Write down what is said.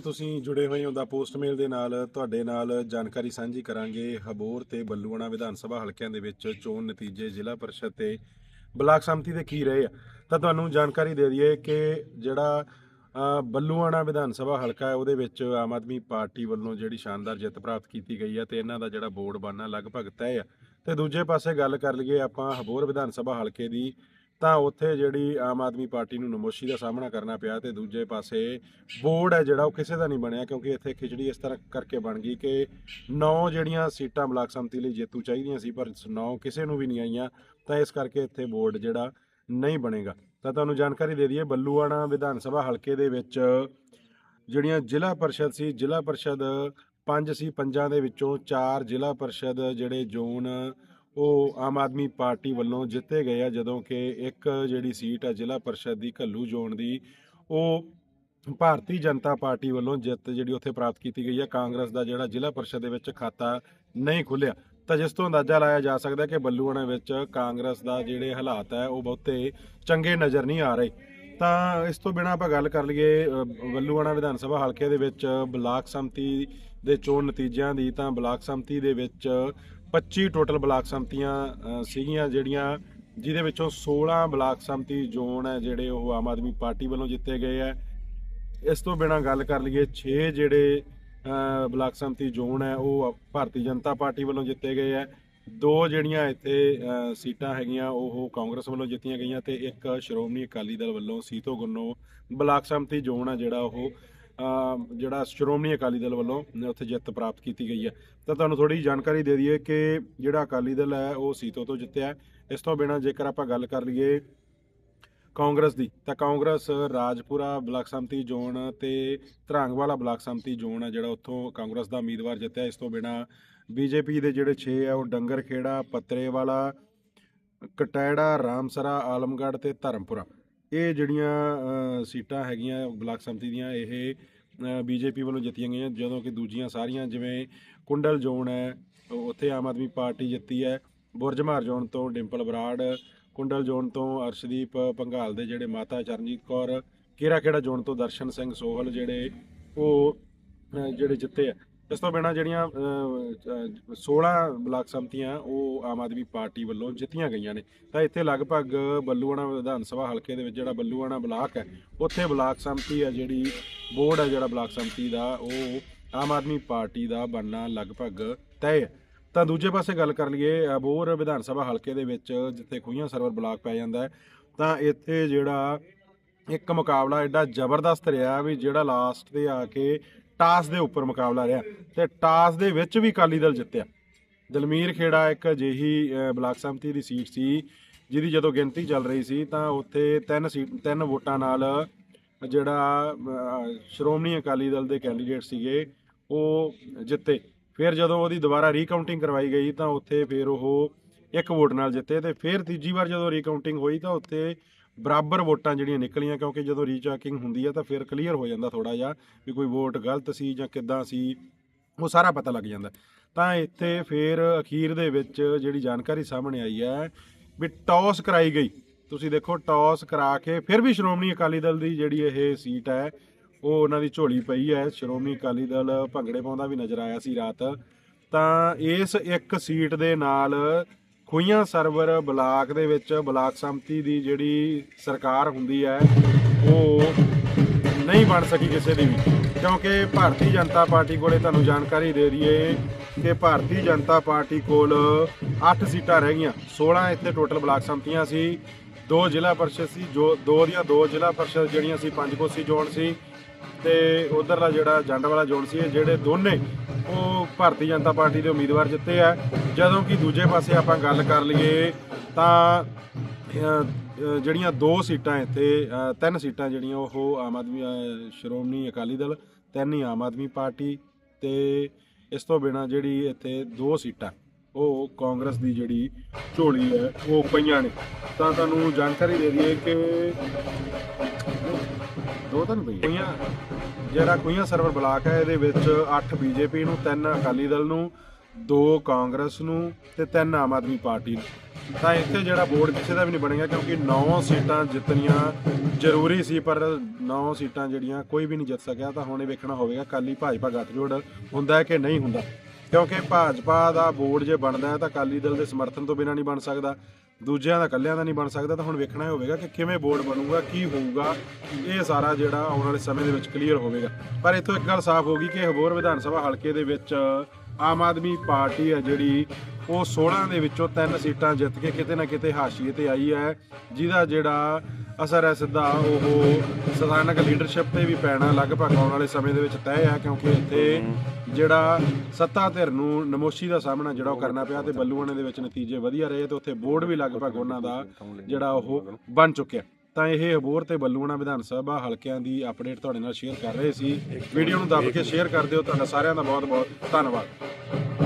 ਤੁਸੀਂ ਜੁੜੇ ਹੋਏ ਹੋ ਦਾ ਪੋਸਟਮੇਲ ਦੇ ਨਾਲ, ਤੁਹਾਡੇ ਨਾਲ ਜਾਣਕਾਰੀ ਸਾਂਝੀ ਕਰਾਂਗੇ ਹਬੋਰ ਤੇ ਬੱਲੂਆਣਾ ਵਿਧਾਨ ਸਭਾ ਹਲਕਿਆਂ ਦੇ ਵਿੱਚ ਚੋਣ ਨਤੀਜੇ ਜ਼ਿਲ੍ਹਾ ਪਰਿਸ਼ਦ ਤੇ ਬਲਾਕ ਸਮਿਤੀ ਦੇ ਕੀ ਰਹੇ ਆ। ਤਾਂ ਤੁਹਾਨੂੰ ਜਾਣਕਾਰੀ ਦੇ ਦਈਏ ਕਿ ਜਿਹੜਾ ਬੱਲੂਆਣਾ ਵਿਧਾਨ ਸਭਾ ਹਲਕਾ ਹੈ, ਉਹਦੇ ਵਿੱਚ ਆਮ ਆਦਮੀ ਪਾਰਟੀ ਵੱਲੋਂ ਜਿਹੜੀ ਸ਼ਾਨਦਾਰ ਜਿੱਤ ਪ੍ਰਾਪਤ ਕੀਤੀ ਗਈ ਹੈ ਤੇ ਇਹਨਾਂ ਦਾ ਜਿਹੜਾ ਬੋਰਡ ਬਣਨਾ ਲਗਭਗ ਤੈਅ ਆ। ਤੇ ਦੂਜੇ ਪਾਸੇ ਗੱਲ ਕਰ ਲਈਏ ਆਪਾਂ ਹਬੋਰ ਵਿਧਾਨ ਸਭਾ ਹਲਕੇ ਦੀ ਤਾਂ ਉੱਥੇ ਜਿਹੜੀ ਆਮ ਆਦਮੀ ਪਾਰਟੀ ਨੂੰ ਨਮੋਸ਼ੀ ਦਾ ਸਾਹਮਣਾ ਕਰਨਾ ਪਿਆ ਤੇ ਦੂਜੇ ਪਾਸੇ ਬੋਰਡ ਹੈ ਜਿਹੜਾ ਉਹ ਕਿਸੇ ਦਾ ਨਹੀਂ ਬਣਿਆ ਕਿਉਂਕਿ ਇੱਥੇ ਖਿਚੜੀ ਇਸ ਤਰ੍ਹਾਂ ਕਰਕੇ ਬਣ ਗਈ ਕਿ ਨੌ ਜਿਹੜੀਆਂ ਸੀਟਾਂ ਬਲਾਕ ਸੰਮਤੀ ਲਈ ਜੇਤੂ ਚਾਹੀਦੀਆਂ ਸੀ, ਪਰ ਨੌ ਕਿਸੇ ਨੂੰ ਵੀ ਨਹੀਂ ਆਈਆਂ, ਤਾਂ ਇਸ ਕਰਕੇ ਇੱਥੇ ਬੋਰਡ ਜਿਹੜਾ ਨਹੀਂ ਬਣੇਗਾ। ਤਾਂ ਤੁਹਾਨੂੰ ਜਾਣਕਾਰੀ ਦੇ ਦਈਏ, ਬੱਲੂਆਣਾ ਵਿਧਾਨ ਸਭਾ ਹਲਕੇ ਦੇ ਵਿੱਚ ਜਿਹੜੀਆਂ ਜ਼ਿਲ੍ਹਾ ਪਰਿਸ਼ਦ ਸੀ, ਜ਼ਿਲ੍ਹਾ ਪਰਿਸ਼ਦ ਪੰਜ ਸੀ, ਪੰਜਾਂ ਦੇ ਵਿੱਚੋਂ ਚਾਰ ਜ਼ਿਲ੍ਹਾ ਪਰਿਸ਼ਦ ਜਿਹੜੇ ਜ਼ੋਨ ਉਹ ਆਮ ਆਦਮੀ ਪਾਰਟੀ ਵੱਲੋਂ ਜਿੱਤੇ ਗਏ ਆ, ਜਦੋਂ ਕਿ ਇੱਕ ਜਿਹੜੀ ਸੀਟ ਹੈ ਜ਼ਿਲ੍ਹਾ ਪਰਿਸ਼ਦ ਦੀ ਘੱਲੂ ਜ਼ੋਨ ਦੀ, ਉਹ ਭਾਰਤੀ ਜਨਤਾ ਪਾਰਟੀ ਵੱਲੋਂ ਜਿੱਤ ਜਿਹੜੀ ਉੱਥੇ ਪ੍ਰਾਪਤ ਕੀਤੀ ਗਈ ਹੈ ਕਾਂਗਰਸ ਦਾ ਜਿਹੜਾ ਜ਼ਿਲ੍ਹਾ ਪਰਿਸ਼ਦ ਦੇ ਵਿੱਚ ਖਾਤਾ ਨਹੀਂ ਖੁੱਲਿਆ। ਤਾਂ ਜਿਸ ਤੋਂ ਅੰਦਾਜ਼ਾ ਲਾਇਆ ਜਾ ਸਕਦਾ ਹੈ ਕਿ ਬੱਲੂਆਣਾ ਵਿੱਚ ਕਾਂਗਰਸ ਦਾ ਜਿਹੜੇ ਹਾਲਾਤ ਹੈ ਉਹ ਬਹੁਤੇ ਚੰਗੇ ਨਜ਼ਰ ਨਹੀਂ ਆ ਰਹੇ। ਤਾਂ ਇਸ ਤੋਂ ਬਿਨਾਂ ਆਪਾਂ ਗੱਲ ਕਰ ਲਈਏ ਬੱਲੂਆਣਾ ਵਿਧਾਨ ਸਭਾ ਹਲਕੇ ਦੇ ਵਿੱਚ ਬਲਾਕ ਸੰਮਤੀ ਦੇ ਚੋਣ ਨਤੀਜਿਆਂ ਦੀ, ਤਾਂ ਬਲਾਕ ਸੰਮਤੀ ਦੇ ਵਿੱਚ 25 ਟੋਟਲ ਬਲਾਕ ਸੰਮਤੀਆਂ ਸੀਗੀਆਂ ਜਿਹੜੀਆਂ, ਜਿਹਦੇ ਵਿੱਚੋਂ 16 ਬਲਾਕ ਸੰਮਤੀ ਜ਼ੋਨ ਹੈ ਜਿਹੜੇ ਉਹ ਆਮ ਆਦਮੀ ਪਾਰਟੀ ਵੱਲੋਂ ਜਿੱਤੇ ਗਏ ਹੈ। ਇਸ ਤੋਂ ਬਿਨਾਂ ਗੱਲ ਕਰ ਲਈਏ 6 ਜਿਹੜੇ ਬਲਾਕ ਸੰਮਤੀ ਜ਼ੋਨ ਹੈ, ਉਹ ਭਾਰਤੀ ਜਨਤਾ ਪਾਰਟੀ ਵੱਲੋਂ ਜਿੱਤੇ ਗਏ ਹੈ। ਦੋ ਜਿਹੜੀਆਂ ਇੱਥੇ ਸੀਟਾਂ ਹੈਗੀਆਂ, ਉਹ ਕਾਂਗਰਸ ਵੱਲੋਂ ਜਿੱਤੀਆਂ ਗਈਆਂ ਤੇ ਇੱਕ ਸ਼੍ਰੋਮਣੀ ਅਕਾਲੀ ਦਲ ਵੱਲੋਂ ਸੀਤੋ ਗੁੰਨੋ ਬਲਾਕ ਸੰਮਤੀ ਜ਼ੋਨ ਹੈ ਜਿਹੜਾ ਉਹ ਜਿਹੜਾ ਸ਼੍ਰੋਮਣੀ ਅਕਾਲੀ ਦਲ ਵੱਲੋਂ ਉੱਥੇ ਜਿੱਤ ਪ੍ਰਾਪਤ ਕੀਤੀ ਗਈ ਹੈ। ਤਾਂ ਤੁਹਾਨੂੰ ਥੋੜੀ ਜਾਣਕਾਰੀ ਦੇ ਦਈਏ ਕਿ ਜਿਹੜਾ ਅਕਾਲੀ ਦਲ ਹੈ, ਉਹ ਸੀਤੋ ਤੋਂ ਜਿੱਤਿਆ ਇਸ ਤੋਂ ਬਿਨਾਂ ਜੇਕਰ ਆਪਾਂ ਗੱਲ ਕਰ ਲਈਏ ਕਾਂਗਰਸ ਦੀ, ਤਾਂ ਕਾਂਗਰਸ ਰਾਜਪੁਰਾ ਬਲਾਕ ਸੰਮਤੀ ਜ਼ੋਨ ਤੇ ਧਰਾਂਗਵਾਲਾ ਬਲਾਕ ਸੰਮਤੀ ਜ਼ੋਨ ਹੈ, ਜਿਹੜਾ ਉੱਥੋਂ ਕਾਂਗਰਸ ਦਾ ਉਮੀਦਵਾਰ ਜਿੱਤਿਆ। ਇਸ ਤੋਂ ਬਿਨਾਂ ਬੀਜੇਪੀ ਦੇ ਜਿਹੜੇ 6 ਆ ਉਹ ਡੰਗਰ ਖੇੜਾ ਪੱਤਰੇਵਾਲਾ, ਕਟੈੜਾ, ਰਾਮਸਰਾ, ਆਲਮਗੜ੍ਹ ਤੇ ਧਰਮਪੁਰਾ। ਇਹ ਜਿਹੜੀਆਂ ਸੀਟਾਂ ਹੈਗੀਆਂ ਬਲਾਕ ਸੰਮਤੀ ਦੀਆਂ, ਇਹ ਬੀਜੇਪੀ ਵੱਲੋਂ ਜਿੱਤੀਆਂ ਗਈਆਂ, ਜਦੋਂ ਕਿ ਦੂਜੀਆਂ ਸਾਰੀਆਂ, ਜਿਵੇਂ ਕੁੰਡਲ ਜ਼ੋਨ ਹੈ ਉੱਥੇ ਆਮ ਆਦਮੀ ਪਾਰਟੀ ਜਿੱਤੀ ਹੈ, ਬੁਰਜਮਾਰ ਜ਼ੋਨ ਤੋਂ ਡਿੰਪਲ ਬਰਾੜ, ਕੁੰਡਲ ਜ਼ੋਨ ਤੋਂ ਅਰਸ਼ਦੀਪ ਪੰਘਾਲ ਦੇ ਜਿਹੜੇ ਮਾਤਾ ਚਰਨਜੀਤ ਕੌਰ ਕੇਰਾਖੇੜਾ ਜ਼ੋਨ ਤੋਂ ਦਰਸ਼ਨ ਸਿੰਘ ਸੋਹਲ ਜਿਹੜੇ ਉਹ ਜਿਹੜੇ ਜਿੱਤੇ ਆ। ਇਸ ਤੋਂ ਬਿਨਾਂ ਜਿਹੜੀਆਂ ਅ, 16 ਬਲਾਕ ਸੰਮਤੀਆਂ ਉਹ ਆਮ ਆਦਮੀ ਪਾਰਟੀ ਵੱਲੋਂ ਜਿੱਤੀਆਂ ਗਈਆਂ ਨੇ। ਤਾਂ ਇੱਥੇ ਲਗਭਗ ਬੱਲੂਆਣਾ ਵਿਧਾਨ ਸਭਾ ਹਲਕੇ ਦੇ ਵਿੱਚ ਜਿਹੜਾ ਬੱਲੂਆਣਾ ਬਲਾਕ ਹੈ ਉੱਥੇ ਬਲਾਕ ਸੰਮਤੀ ਹੈ ਜਿਹੜੀ ਬੋਰਡ ਹੈ ਜਿਹੜਾ ਬਲਾਕ ਸੰਮਤੀ ਦਾ ਉਹ ਆਮ ਆਦਮੀ ਪਾਰਟੀ ਦਾ ਬਣਨਾ ਲਗਭਗ ਤੈਅ ਹੈ। ਤਾਂ ਦੂਜੇ ਪਾਸੇ ਗੱਲ ਕਰ ਲਈਏ ਅਬੋਰ ਵਿਧਾਨ ਸਭਾ ਹਲਕੇ ਦੇ ਵਿੱਚ ਜਿੱਥੇ ਖੂਹੀਆਂ ਸਰਵਰ ਬਲਾਕ ਪੈ ਜਾਂਦਾ ਹੈ ਤਾਂ ਇੱਥੇ ਜਿਹੜਾ ਇੱਕ ਮੁਕਾਬਲਾ ਐਡਾ ਜ਼ਬਰਦਸਤ ਰਿਹਾ ਵੀ ਜਿਹੜਾ ਲਾਸਟ ਤੇ ਆ ਕੇ ਟਾਸ ਦੇ ਉੱਪਰ ਮੁਕਾਬਲਾ ਰਿਹਾ ਤੇ ਟਾਸ ਦੇ ਵਿੱਚ ਵੀ ਅਕਾਲੀ ਦਲ ਜਿੱਤਿਆ। ਦਲਮੀਰ ਖੇੜਾ ਇੱਕ ਅਜਿਹੀ ਬਲਾਕ ਸੰਮਤੀ ਦੀ ਸੀਟ ਸੀ, ਜਿਹਦੀ ਜਦੋਂ ਗਿਣਤੀ ਚੱਲ ਰਹੀ ਸੀ ਤਾਂ ਉੱਥੇ ਤਿੰਨ ਸੀਟ, ਤਿੰਨ ਵੋਟਾਂ ਨਾਲ ਜਿਹੜਾ ਸ਼੍ਰੋਮਣੀ ਅਕਾਲੀ ਦਲ ਦੇ ਕੈਂਡੀਡੇਟ ਸੀਗੇ, ਉਹ ਜਿੱਤੇ। ਫਿਰ ਜਦੋਂ ਉਹਦੀ ਦੁਬਾਰਾ ਰੀਕਾਊਂਟਿੰਗ ਕਰਵਾਈ ਗਈ ਤਾਂ ਉੱਥੇ ਫਿਰ ਉਹ ਇੱਕ ਵੋਟ ਨਾਲ ਜਿੱਤੇ ਤੇ ਫਿਰ ਤੀਜੀ ਵਾਰ ਜਦੋਂ ਰੀਕਾਊਂਟਿੰਗ ਹੋਈ ਤਾਂ ਉੱਥੇ ਬਰਾਬਰ ਵੋਟਾਂ ਜਿਹੜੀਆਂ ਨਿਕਲੀਆਂ, ਕਿਉਂਕਿ ਜਦੋਂ ਰੀਚੈਕਿੰਗ ਹੁੰਦੀ ਹੈ ਤਾਂ ਫਿਰ ਕਲੀਅਰ ਹੋ ਜਾਂਦਾ ਥੋੜਾ ਜਿਹਾ ਵੀ ਕੋਈ ਵੋਟ ਗਲਤ ਸੀ ਜਾਂ ਕਿੱਦਾਂ ਸੀ, ਉਹ ਸਾਰਾ ਪਤਾ ਲੱਗ ਜਾਂਦਾ। ਤਾਂ ਇੱਥੇ ਫਿਰ ਅਖੀਰ ਦੇ ਵਿੱਚ ਜਿਹੜੀ ਜਾਣਕਾਰੀ ਸਾਹਮਣੇ ਆਈ ਹੈ ਵੀ ਟੌਸ ਕਰਾਈ ਗਈ। ਤੁਸੀਂ ਦੇਖੋ ਟੌਸ ਕਰਾ ਕੇ ਫਿਰ ਵੀ ਸ਼੍ਰੋਮਣੀ ਅਕਾਲੀ ਦਲ ਦੀ ਜਿਹੜੀ ਇਹ ਸੀਟ ਹੈ, ਉਹ ਉਹਨਾਂ ਦੀ ਝੋਲੀ ਪਈ ਹੈ। ਸ਼੍ਰੋਮਣੀ ਅਕਾਲੀ ਦਲ ਭੰਗੜੇ ਪਾਉਂਦਾ ਵੀ ਨਜ਼ਰ ਆਇਆ ਸੀ ਰਾਤ। ਤਾਂ ਇਸ ਇੱਕ ਸੀਟ ਦੇ ਨਾਲ ਖੂਈਆਂ ਸਰਵਰ ਬਲਾਕ ਦੇ ਵਿੱਚ, ਬਲਾਕ ਸੰਮਤੀ ਦੀ ਜਿਹੜੀ ਸਰਕਾਰ ਹੁੰਦੀ ਹੈ, ਉਹ ਨਹੀਂ ਬਣ ਸਕੀ ਕਿਸੇ ਦੀ ਵੀ। ਕਿਉਂਕਿ ਭਾਰਤੀ ਜਨਤਾ ਪਾਰਟੀ ਕੋਲੇ ਤੁਹਾਨੂੰ ਜਾਣਕਾਰੀ ਦੇ ਦਈਏ ਕਿ ਭਾਰਤੀ ਜਨਤਾ ਪਾਰਟੀ ਕੋਲ 8 ਸੀਟਾਂ ਰਹਿ ਗਈਆਂ। 16 ਇੱਥੇ ਟੋਟਲ ਬਲਾਕ ਸੰਮਤੀਆਂ ਸੀ ਦੋ ਜ਼ਿਲ੍ਹਾ ਪਰਿਸ਼ਦ ਸੀ, ਜੋ ਦੋ ਦੀਆਂ ਦੋ ਜ਼ਿਲ੍ਹਾ ਪਰਿਸ਼ਦ ਜਿਹੜੀਆਂ ਸੀ, ਪੰਜ ਕੋਸੀ ਜ਼ੋਨ ਸੀ ਤੇ ਉਧਰਲਾ ਜਿਹੜਾ ਜੰਡ ਵਾਲਾ ਜ਼ੋਨ ਸੀ ਜਿਹੜੇ ਦੋਨੇ ਉਹ ਭਾਰਤੀ ਜਨਤਾ ਪਾਰਟੀ ਦੇ ਉਮੀਦਵਾਰ ਜਿੱਤੇ ਆ। ਜਦੋਂ ਕਿ ਦੂਜੇ ਪਾਸੇ ਆਪਾਂ ਗੱਲ ਕਰ ਲਈਏ ਤਾਂ ਜਿਹੜੀਆਂ ਦੋ ਸੀਟਾਂ ਇੱਥੇ ਤਿੰਨ ਸੀਟਾਂ ਜਿਹੜੀਆਂ ਉਹ ਆਮ ਆਦਮੀ ਸ਼੍ਰੋਮਣੀ ਅਕਾਲੀ ਦਲ, ਤਿੰਨ ਹੀ ਆਮ ਆਦਮੀ ਪਾਰਟੀ ਤੇ ਇਸ ਤੋਂ ਬਿਨਾ ਜਿਹੜੀ ਇੱਥੇ ਦੋ ਸੀਟਾਂ ਉਹ ਕਾਂਗਰਸ ਦੀ ਜਿਹੜੀ ਝੋਲੀ ਹੈ, ਉਹ ਪਈਆਂ ਨੇ। ਤਾਂ ਤੁਹਾਨੂੰ ਜਾਣਕਾਰੀ ਦੇ ਦਈਏ ਕਿ ਦੋ ਤਾਂ ਨਹੀਂ ਪਈਆਂ ਜਿਹੜਾ ਕੁਈਆਂ ਸਰਵਰ ਬਲਾਕ ਹੈ, ਇਹਦੇ ਵਿੱਚ 8 ਬੀਜੇਪੀ ਨੂੰ 3 ਅਕਾਲੀ ਦਲ ਨੂੰ 2 ਕਾਂਗਰਸ ਨੂੰ ਤੇ 3 ਆਮ ਆਦਮੀ ਪਾਰਟੀ ਨੂੰ। ਤਾਂ ਇੱਥੇ ਜਿਹੜਾ ਬੋਰਡ ਕਿਸੇ ਦਾ ਵੀ ਨਹੀਂ ਬਣੇਗਾ ਕਿਉਂਕਿ 9 ਸੀਟਾਂ ਜਿੱਤਣੀਆਂ ਜ਼ਰੂਰੀ ਸੀ, ਪਰ 9 ਸੀਟਾਂ ਜਿਹੜੀਆਂ ਕੋਈ ਵੀ ਨਹੀਂ ਜਿੱਤ ਸਕਿਆ। ਤਾਂ ਹੁਣ ਇਹ ਵੇਖਣਾ ਹੋਵੇਗਾ ਕਾਲੀ ਭਾਜਪਾ ਗੱਠਜੋੜ ਹੁੰਦਾ ਹੈ ਕਿ ਨਹੀਂ ਹੁੰਦਾ। ਕਿਉਂਕਿ ਭਾਜਪਾ ਦਾ ਬੋਰਡ ਜੇ ਬਣਦਾ ਹੈ ਤਾਂ ਅਕਾਲੀ ਦਲ ਦੇ ਸਮਰਥਨ ਤੋਂ ਬਿਨਾਂ ਨਹੀਂ ਬਣ ਸਕਦਾ। ਦੂਜਿਆਂ ਦਾ ਇਕੱਲਿਆਂ ਦਾ ਨਹੀਂ ਬਣ ਸਕਦਾ। ਤਾਂ ਹੁਣ ਵੇਖਣਾ ਹੀ ਹੋਵੇਗਾ ਕਿ ਕਿਵੇਂ ਬੋਰਡ ਬਣੂਗਾ, ਕੀ ਹੋਊਗਾ। ਇਹ ਸਾਰਾ ਜਿਹੜਾ ਆਉਣ ਵਾਲੇ ਸਮੇਂ ਦੇ ਵਿੱਚ ਕਲੀਅਰ ਹੋਵੇਗਾ। ਪਰ ਇੱਥੋਂ ਇੱਕ ਗੱਲ ਸਾਫ਼ ਹੋ ਗਈ ਕਿ ਹਬੋਰ ਵਿਧਾਨ ਸਭਾ ਹਲਕੇ ਦੇ ਵਿੱਚ ਆਮ ਆਦਮੀ ਪਾਰਟੀ ਹੈ ਜਿਹੜੀ ਉਹ 16 ਦੇ ਵਿੱਚੋਂ ਤਿੰਨ ਸੀਟਾਂ ਜਿੱਤ ਕੇ ਕਿਤੇ ਨਾ ਕਿਤੇ ਹਾਸ਼ੀਏ ਤੇ ਆਈ ਹੈ, ਜਿਹਦਾ ਜਿਹੜਾ ਅਸਰ ਹੈ ਸਿੱਧਾ ਉਹ ਸਥਾਨਕ ਲੀਡਰਸ਼ਿਪ ਤੇ ਵੀ ਪੈਣਾ ਲਗਭਗ ਆਉਣ ਵਾਲੇ ਸਮੇਂ ਦੇ ਵਿੱਚ ਤੈਅ ਹੈ, ਕਿਉਂਕਿ ਇੱਥੇ ਜਿਹੜਾ ਸੱਤਾ ਧਿਰ ਨੂੰ ਨਮੋਸ਼ੀ ਦਾ ਸਾਹਮਣਾ ਜਿਹੜਾ ਉਹ ਕਰਨਾ ਪਿਆ ਤੇ ਬੱਲੂਆਣੇ ਦੇ ਵਿੱਚ ਨਤੀਜੇ ਵਧੀਆ ਰਹੇ ਤੇ ਉੱਥੇ ਬੋਰਡ ਵੀ ਲਗਭਗ ਉਹਨਾਂ ਦਾ ਜਿਹੜਾ ਉਹ ਬਣ ਚੁੱਕਿਆ। ਤਾਂ ਇਹ ਹਬੋਰ ਤੇ ਬੱਲੂਆਣਾ ਵਿਧਾਨ ਸਭਾ ਹਲਕਿਆਂ ਦੀ ਅਪਡੇਟ ਤੁਹਾਡੇ ਨਾਲ ਸ਼ੇਅਰ ਕਰ ਰਹੇ ਸੀ। ਵੀਡੀਓ ਨੂੰ ਦੱਬ ਕੇ ਸ਼ੇਅਰ ਕਰ ਦਿਓ। ਤੁਹਾਡਾ ਸਾਰਿਆਂ ਦਾ ਬਹੁਤ ਬਹੁਤ ਧੰਨਵਾਦ।